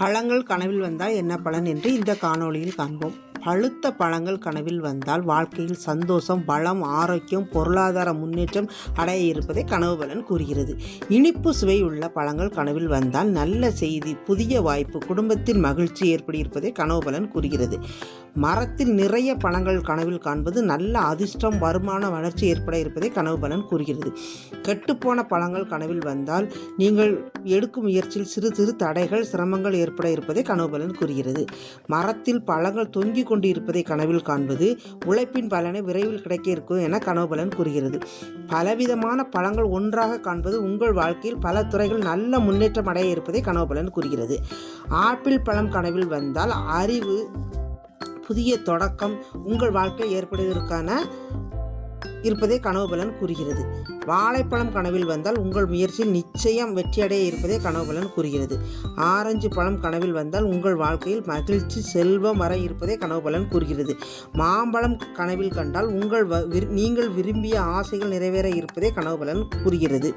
பழங்கள் கனவில் வந்தால் என்ன பலன் என்று இந்த காணொளியில் காண்போம். பழுத்த பழங்கள் கனவில் வந்தால் வாழ்க்கையில் சந்தோஷம் பலம் ஆரோக்கியம் பொருளாதார முன்னேற்றம் அடைய இருப்பதை கனவு பலன் கூறுகிறது. இனிப்பு சுவை உள்ள பழங்கள் கனவில் வந்தால் நல்ல செய்தி புதிய வாய்ப்பு குடும்பத்தில் மகிழ்ச்சி ஏற்படியிருப்பதை கனவு பலன் கூறுகிறது. மரத்தில் நிறைய பழங்கள் கனவில் காண்பது நல்ல அதிர்ஷ்டம் வருமான வளர்ச்சி ஏற்பட இருப்பதை கனவு பலன் கூறுகிறது. கெட்டுப்போன பழங்கள் கனவில் வந்தால் நீங்கள் எடுக்கும் முயற்சியில் சிறு சிறு தடைகள் சிரமங்கள் ஏற்பட இருப்பதை கனவு பலன் கூறுகிறது. மரத்தில் பழங்கள் தொங்கிக் கொண்டு இருப்பதை கனவில் காண்பது உழைப்பின் பலனை விரைவில் கிடைக்க இருக்கும் என கனவு பலன் கூறுகிறது. பலவிதமான பழங்கள் ஒன்றாக காண்பது உங்கள் வாழ்க்கையில் பல துறைகள் நல்ல முன்னேற்றம் அடைய இருப்பதை கனவு பலன் கூறுகிறது. ஆப்பிள் பழம் கனவில் வந்தால் அறிவு புதிய தொடக்கம் உங்கள் வாழ்க்கை ஏற்படுவதற்கான இருப்பதை கனவு பலன் கூறுகிறது. வாழைப்பழம் கனவில் வந்தால் உங்கள் முயற்சியில் நிச்சயம் வெற்றியடைய இருப்பதை கனவு பலன் கூறுகிறது. ஆரஞ்சு பழம் கனவில் வந்தால் உங்கள் வாழ்க்கையில் மகிழ்ச்சி செல்வம் வர இருப்பதை கனவு பலன் கூறுகிறது. மாம்பழம் கனவில் கண்டால் உங்கள் வ- விரு- நீங்கள் விரும்பிய ஆசைகள் நிறைவேற இருப்பதை கனவு பலன் கூறுகிறது.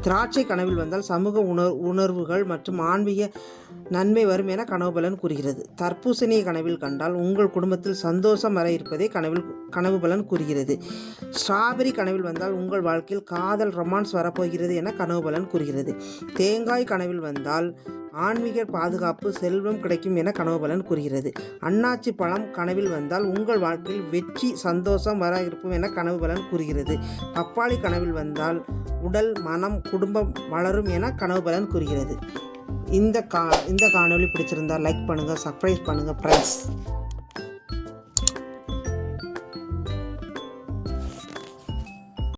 திராட்சை கனவில் வந்தால் சமூக உணர் உணர்வுகள் மற்றும் ஆன்மீக நன்மை வரும் என கனவு பலன் கூறுகிறது. தர்பூசணியை கனவில் கண்டால் உங்கள் குடும்பத்தில் சந்தோஷம் வர இருப்பதை கனவில் கனவு பலன் கூறுகிறது. ஸ்ட்ராபெரி கனவில் வந்தால் உங்கள் வாழ்க்கையில் காதல் ரொமான்ஸ் வரப்போகிறது என கனவு பலன் கூறுகிறது. தேங்காய் கனவில் வந்தால் ஆன்மீக பாதுகாப்பு செல்வம் கிடைக்கும் என கனவு பலன் கூறுகிறது. அன்னாச்சி பழம் கனவில் வந்தால் உங்கள் வாழ்க்கையில் வெற்றி சந்தோஷம் வர இருக்கும் என கனவு பலன் கூறுகிறது. பப்பாளி கனவில் வந்தால் உடல் மனம் குடும்பம் வளரும் என கனவு பலன் கூறுகிறது. இந்த கா இந்த காணொளி பிடிச்சிருந்தால் லைக் பண்ணுங்கள் சர்ப்ரைஸ் பண்ணுங்கள் ஃப்ரெண்ட்ஸ்